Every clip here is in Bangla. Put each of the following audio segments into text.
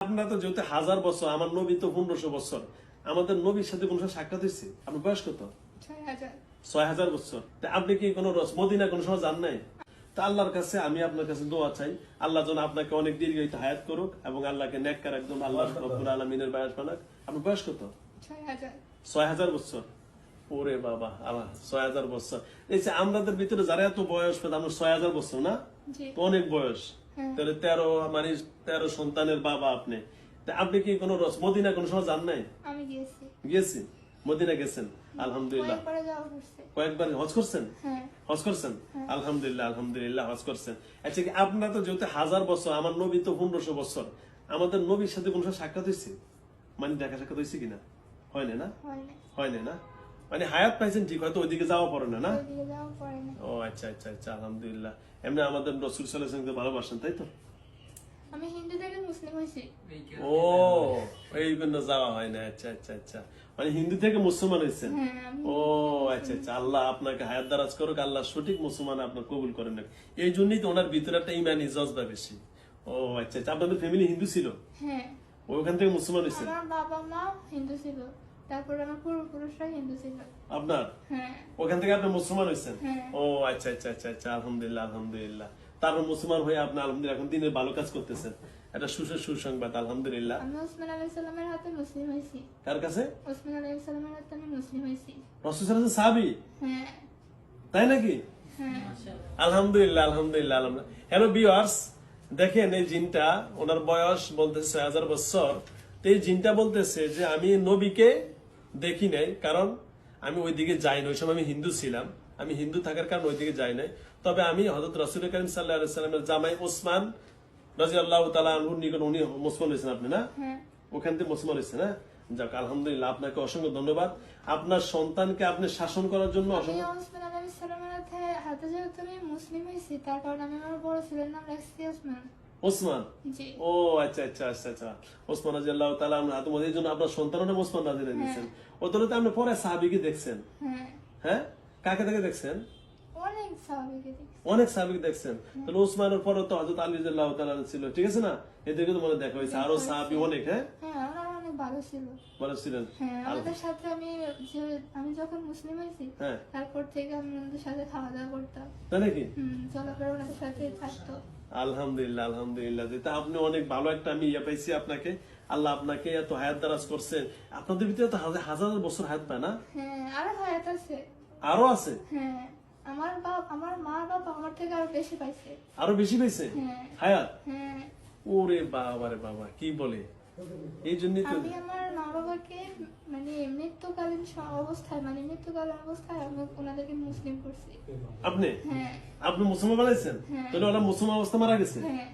আপনারা তো যেহেতু হাজার বছর আমার নবী তো পনেরোশো বছর আমাদের নবীর সাথে কোন সাক্ষাৎ হয়েছে। আপনার বয়স কত? ছয় হাজার। ছয় বছর। তা আপনি কি কোনো মদিনা কোনো সময় জান নাই? তা আল্লাহর কাছে আমি আপনার কাছে দোয়া চাই। আল্লাহ যেন আপনাকে অনেক দীর্ঘায়িত হায়াত করুক এবং আল্লাহকে নেককার একদম আল্লাহ রব্বুল আলমিনের বয়স বানাক। আপনার বয়স কত? ছয় হাজার। বছর। ওরে বাবা আল্লাহ ছয় হাজার বছর। এই যে আমাদের ভিতরে যারা এত বয়স পেত আমরা ছয় হাজার বছর না? অনেক বয়স। তাহলে তেরো মানে তেরো সন্তানের বাবা আপনি। আপনি কি কোনো রস মদিনা কোনো সময় যান নাই? আমি গিয়েছি। গিয়েছি? মদিনা গেছেন? আলহামদুলিল্লাহ। কয়েকবারে হজ করছেন? হ্যাঁ। হজ করছেন? আলহামদুলিল্লাহ আলহামদুলিল্লাহ হজ করছেন। আচ্ছা কি আপনার তো যেহেতু হাজার বছর আমার নবী তো পনেরোশো বছর। আমাদের নবীর সাথে কোনো সময় সাক্ষাৎ হয়েছে? মানে দেখা সাক্ষাৎ হয়েছে কিনা? হয় না না? হয় হয় না? মানে হায়াত পাইছেন ঠিক হয়তো ওইদিকে যাওয়া পড়ে না না? ও আচ্ছা আচ্ছা আচ্ছা আলহামদুলিল্লাহ। এমনি আমাদের রসুল সাল্লাহ ভালোবাসেন তাই তো? আমি হিন্দু থেকে মুসলিম হয়েছি। ও এই জন্য যাওয়া হয় না আচ্ছা আচ্ছা আচ্ছা। মানে হিন্দু থেকে মুসলমান হয়েছেন? হ্যাঁ ও আচ্ছা আচ্ছা আল্লাহ আপনাকে হায়াত দারাজ করুক আল্লাহ সঠিক মুসলমান আপনার কবুল করেন এই জন্যই তো ওনার ভিতরে একটা ইমানি জজবা বেশি। ও আচ্ছা আচ্ছা আপনাদের ফ্যামিলি হিন্দু ছিল? হ্যাঁ। ওখান থেকে মুসলমান হয়েছে আমার বাবা মা হিন্দু ছিল। তারপরে আমার পূর্বপুরুষরা হিন্দু ছিল। আপনার? হ্যাঁ। ওখান থেকে আপনি মুসলমান হয়েছেন? হ্যাঁ। ও আচ্ছা আচ্ছা আচ্ছা আচ্ছা আলহামদুলিল্লাহ আলহামদুলিল্লাহ। তারপর মুসলমান হয়ে আপনি আলহামদুলিল্লাহ এখন দিনের ভালো কাজ করতেছেন। এটা সুসের সুসংবাদ আলহামদুলিল্লাহ। আমি ওসমান আলাই সাল্লামের হাতে মুসলিম হয়েছি। কার কাছে? ওসমান আলাই সাল্লামের হাতে আমি মুসলিম হয়েছি। রসুল সাল্লাল্লাহু সাহাবি? হ্যাঁ। তাই নাকি? হ্যাঁ। আলহামদুলিল্লাহ আলহামদুলিল্লাহ আলহামদুলিল্লাহ। হ্যালো বিয়ার্স দেখেন এই জিনটা ওনার বয়স বলতেছে ছয় হাজার বছর। তো এই জিনটা বলতেছে যে আমি নবীকে দেখি নাই কারণ আমি ওইদিকে যাই না ওই সময় আমি হিন্দু ছিলাম। আমি হিন্দু থাকার কারণে ওইদিকে যাই নাই। তবে আমি হজরত রসুল করিম সাল্লাহ সাল্লামের জামাই ওসমান রাজি আল্লাহ তালা আনহুর নিকট উনি মুসলমান হয়েছেন আপনি না? হ্যাঁ। ওখান থেকে মুসলমান হয়েছে না? যাক আলহামদুলিল্লাহ আপনাকে অসংখ্য ধন্যবাদ। আপনার সন্তানকে আপনি শাসন করার জন্য অসংখ্য হাতে হাতে যেহেতু আমি মুসলিম হয়েছি তার কারণে আমি আমার বড় ছেলের নাম রাখছি ওসমান। ওসমান? ও আচ্ছা আচ্ছা আচ্ছা আচ্ছা। ওসমান রাজি আল্লাহ তালা মধ্যে এই জন্য আপনার সন্তানও ওসমান রাজি দিয়েছেন ও তো আপনি পরে সাহাবিকে দেখছেন। হ্যাঁ। হ্যাঁ? কাকে থেকে দেখছেন? অনেক সাহাবিক দেখছেন। তাহলে ওসমানের পরে তো হজরত আলী রাদিয়াল্লাহু তাআলা ছিল ঠিক আছে না? এদেরকে তো মনে দেখা হয়েছে। আরও সাহাবি অনেক হ্যাঁ? হ্যাঁ অনেক ভালো ছিল। ভালো ছিলেন। হ্যাঁ আমাদের সাথে আমি আমি যখন মুসলিম হয়েছি হ্যাঁ। তারপর থেকে আমি ওনাদের সাথে খাওয়া দাওয়া করতাম। তাই নাকি? চলাফেরা ওনাদের সাথে থাকতো। আলহামদুলিল্লাহ আলহামদুলিল্লাহ। যেটা আপনি অনেক ভালো একটা আমি ইয়ে পাইছি আপনাকে। আল্লাহ আপনাকে এত হায়াত দারাজ করছেন। আপনাদের ভিতরে তো হাজার হাজার বছর হায়াত পায় না? হ্যাঁ আরও হায়াত আছে। আরও আছে? হ্যাঁ আমার বাপ আমার মা বাবা আমার থেকে আরও বেশি পাইছে। আরও বেশি পাইছে? হ্যাঁ। হায়াত? হ্যাঁ। ওরে বাবা রে বাবা কি বলে? এই জন্যই তো আমি আমার মা বাবাকে মানে মৃত্যুকালীন অবস্থায় মানে মৃত্যুকালীন অবস্থায় আমি ওনাদেরকে মুসলিম করছি। আপনি? হ্যাঁ। আপনি মুসলমান বানাইছেন? হ্যাঁ। তাহলে ওরা মুসলমান অবস্থা মারা গেছে? হ্যাঁ।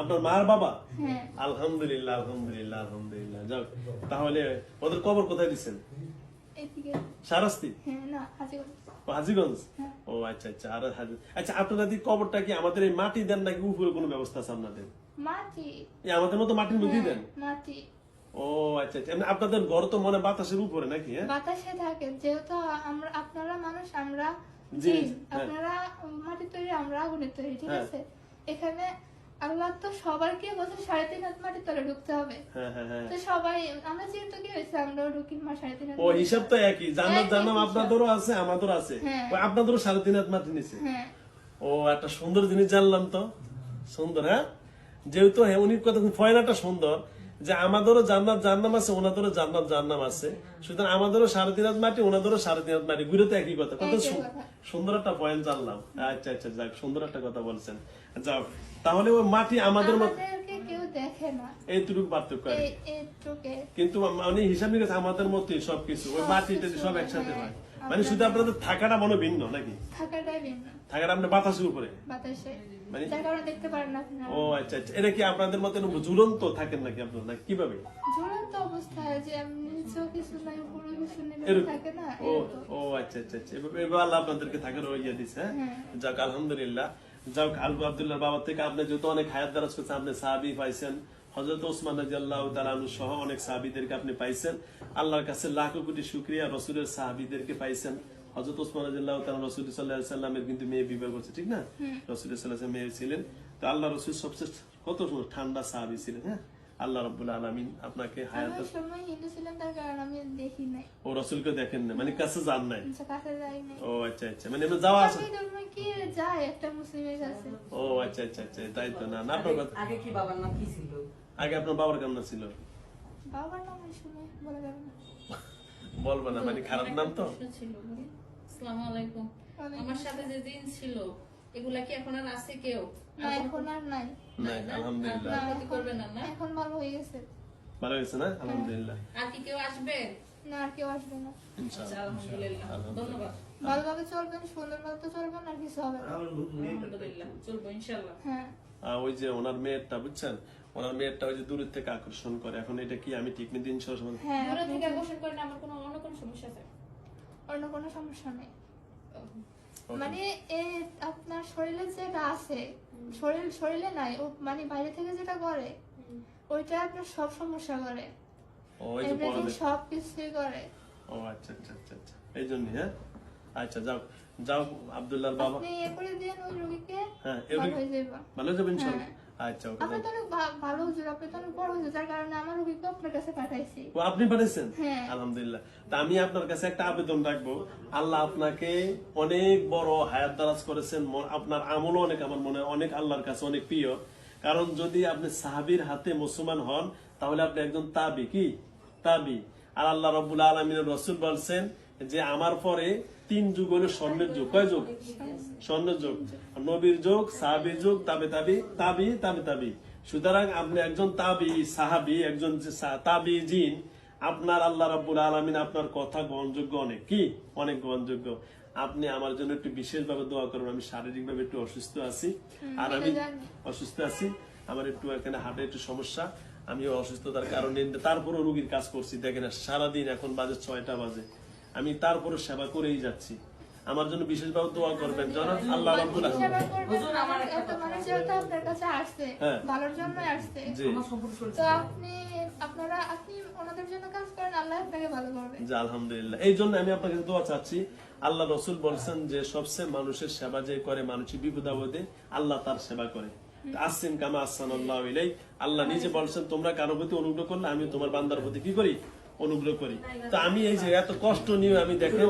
আপনার মার বাবা? হ্যাঁ। আলহামদুলিল্লাহ আলহামদুলিল্লাহ আলহামদুলিল্লাহ। যাক তাহলে ওদের কবর কোথায় দিচ্ছেন সারাস্তি হ্যাঁ হাজিগঞ্জ। ও আচ্ছা আচ্ছা আর আচ্ছা আপনাদের কবরটা কি আমাদের এই মাটি দেন নাকি উপরে কোনো ব্যবস্থা আছে আপনাদের? মাটি। এই আমাদের মতো মাটির মধ্যেই দেন? হ্যাঁ, মাটি। ও আচ্ছা আচ্ছা। আপনাদের ঘর তো মনে বাতাসের উপরে নাকি হ্যাঁ? বাতাসে থাকে যেহেতু আমরা আপনারা মানুষ আমরা জিন হ্যাঁ। আপনারা মাটির তৈরি আমরা আগুনের তৈরি ঠিক হ্যাঁ। আছে? এখানে আল্লাহ তো সবারকে বলছে সাড়ে তিন হাত মাটির তলে ঢুকতে হবে। তো সবাই আমরা যেহেতু কি হয়েছে আমরাও ঢুকি মা সাড়ে তিন হাত ও হিসাব তো একই। জান্নাত জান্নাম আপনাদেরও আছে আমাদেরও আছে। আপনাদেরও সাড়ে তিন হাত মাটি নিছে। হ্যাঁ। ও একটা সুন্দর জিনিস জানলাম তো। সুন্দর হ্যাঁ? যেহেতু হ্যাঁ উনি কথা ফয়নাটা সুন্দর যে আমাদেরও জান্নাত জান্নাম আছে ওনাদেরও জান্নাত জান্নাম আছে। সুতরাং আমাদেরও সাড়ে তিন হাত মাটি ওনাদেরও সাড়ে তিন হাত মাটি। ঘুরে তো একই কথা। কত। সুন্দর একটা পয়েন্ট জানলাম। আচ্ছা আচ্ছা যাক সুন্দর একটা কথা বলছেন। যাও তাহলে ওই মাটি আমাদের এইটুকু পার্থক্য আর কিন্তু মানে হিসাব নিকাশ আমাদের মতোই সবকিছু। ওই মাটি সব একসাথে হয়। মানে শুধু আপনাদের থাকাটা মনে ভিন্ন নাকি? থাকাটাই ভিন্ন। থাকাটা আপনার বাতাসের উপরে। বাতাসে। মানে- দেখতে পারেন না ও আচ্ছা আচ্ছা। এটা কি আপনাদের মতো ঝুলন্ত থাকেন নাকি আপনার? নাকি কীভাবে? ঝুলন্ত অবস্থায় যে আমি নিচেও কিছু নাই কিছু থাকে না ও ও আচ্ছা আচ্ছা আচ্ছা। এভাবে এভাবে আল্লাহ আপনাদেরকে থাকার ইয়ে দিচ্ছে হ্যাঁ? হ্যাঁ। যাক আলহামদুলিল্লাহ। যাক আলবু আব্দুল্লাহ বাবা থেকে আপনি যেহেতু অনেক হায়াত দারাজ করছেন আপনি সাহাবি পাইছেন। হজরত ওসমান রাজিয়াল্লাহ তালানু সহ অনেক সাহাবিদেরকে আপনি পাইছেন। আল্লাহর কাছে লাখো কোটি শুক্রিয়া রসুলের সাহাবিদেরকে পাইছেন। হজরত ওসমান রাজিয়াল্লাহ তালা রসুল সাল্লাহ সাল্লামের কিন্তু মেয়ে বিবাহ করছে ঠিক না? রসুল সাল্লাহ মেয়ে ছিলেন। তো আল্লাহ রসুল সবচেয়ে কত ঠান্ডা সাহাবি ছিলেন হ্যাঁ? আল্লাহ রব্বুল আলমিন আপনাকে হায়াত সময় হিন্দু ছিলাম তার কারণে আমি দেখি নাই। ও রসুলকে দেখেন না মানে কাছে যান নাই? আচ্ছা, কাছে যাই নাই। ও আচ্ছা আচ্ছা মানে এমনি যাওয়া আছে? আমি ধর্মে কি যায় একটা মুসলিমের কাছে ও আচ্ছা আচ্ছা আচ্ছা তাই তো না না আপনার কথা আগে কি বাবার নাম কি ছিল? আগে আপনার বাবার কেমন ছিল? বাবার নাম সময় বলা যাবে না। বলব না মানে খারাপ নাম তো? আসসালামু আলাইকুম। আমার সাথে যে দিন ছিল এগুলা কি এখন আর আছে কেউ? না এখন আর নাই। নাই আলহামদুলিল্লাহ। না না? এখন ভালো হয়ে গেছে। ভালো হয়েছে না? আলহামদুলিল্লাহ। আর কি কেউ আসবে? না আর কেউ আসবে না। আচ্ছা, ইনশাআল্লাহ। আলহামদুলিল্লাহ ধন্যবাদ। ভালোভাবে চলবেন সুন্দরভাবে তো চলবেন আর কিছু হবে না। আলহামদুলিল্লাহ চলবো হ্যাঁ। ওই যে ওনার মেয়েরটা বুঝছেন? ওনার মেয়েরটা ওই যে দূরের থেকে আকর্ষণ করে। এখন এটা কি আমি ঠিক দিন সহজ হ্যাঁ দূরে আপনি থেকে আকর্ষণ করেন আমার কোনো অন্য কোনো সমস্যা আছে? অন্য কোনো সমস্যা নেই। মানে এ আপনার শরীরে যেটা আছে শরীর শরীরে নাই ও মানে বাইরে থেকে যেটা করে ওইটা আপনার সব সমস্যা করে। ওই যে সব কিছুই করে। ও আচ্ছা আচ্ছা আচ্ছা আচ্ছা। এই জন্য হ্যাঁ? আচ্ছা যাও যাও আব্দুল্লাহর বাবা। আপনি করে দেন ওই রোগীকে হ্যাঁ ভালো হয়ে যাবে ভালো যাবেন সব হ্যাঁ। আচ্ছা ওকে আপনি। তো ভালো হুজুর আপনি তো বড় হুজুর যার কারণে আমার রোগীকে আপনার কাছে পাঠাইছি। ও আপনি পাঠাইছেন? হ্যাঁ। আলহামদুলিল্লাহ। তা আমি আপনার কাছে একটা আবেদন রাখব। আল্লাহ আপনাকে অনেক বড় হায়াত দারাজ করেছেন আপনার আমলও অনেক আমার মনে অনেক আল্লাহর কাছে অনেক প্রিয়। কারণ যদি আপনি সাহাবির হাতে মুসলমান হন তাহলে আপনি একজন তাবি কি? তাবি। আর আল্লাহ রব্বুল আলমিনের রসুল বলছেন যে আমার পরে তিন যুগ হলো স্বর্ণের যুগ। কয় যুগ? স্বর্ণের যুগ। নবীর যুগ সাহাবির যুগ তাবে তাবি তাবি তাবে তাবি। সুতরাং আপনি একজন তাবি সাহাবি একজন তাবি জিন আপনার আল্লাহ রাব্বুল আলমিন আপনার কথা গ্রহণযোগ্য অনেক। কি? অনেক গ্রহণযোগ্য। আপনি আমার জন্য একটু বিশেষভাবে দোয়া করুন আমি শারীরিকভাবে একটু অসুস্থ আছি। আর আমি অসুস্থ আছি আমার একটু এখানে হার্টে একটু সমস্যা আমি অসুস্থতার কারণে তারপরও রুগীর কাজ করছি। দেখেন সারাদিন এখন বাজে ছয়টা বাজে। আমি তারপরও সেবা করেই যাচ্ছি। আমার জন্য বিশেষভাবে দোয়া করবেন যেন আল্লাহ রাব্বুল আলামিন- হুজুর, আমার কথা মানুষ যেহেতু আপনার কাছে আসছে হ্যাঁ। ভালোর জন্যই আসছে। তো আপনি আপনারা আপনি ওনাদের জন্য কাজ করেন আল্লাহ আপনাকে ভালো করবে। জি আলহামদুলিল্লাহ। এই জন্য আমি আপনাকে দোয়া চাচ্ছি আল্লাহ রসুল বলছেন যে সবচেয়ে মানুষের সেবা যে করে মানুষের বিপদ আপদে আল্লাহ তার সেবা করে। আসছেন কামা আসান আল্লাহ ইলাই আল্লাহ নিজে বলছেন তোমরা কারও প্রতি অনুগ্রহ করলে আমি তোমার বান্দার প্রতি কি করি? অনুগ্রহ করি। তো আমি এই যে এত কষ্ট নিয়ে আমি দেখে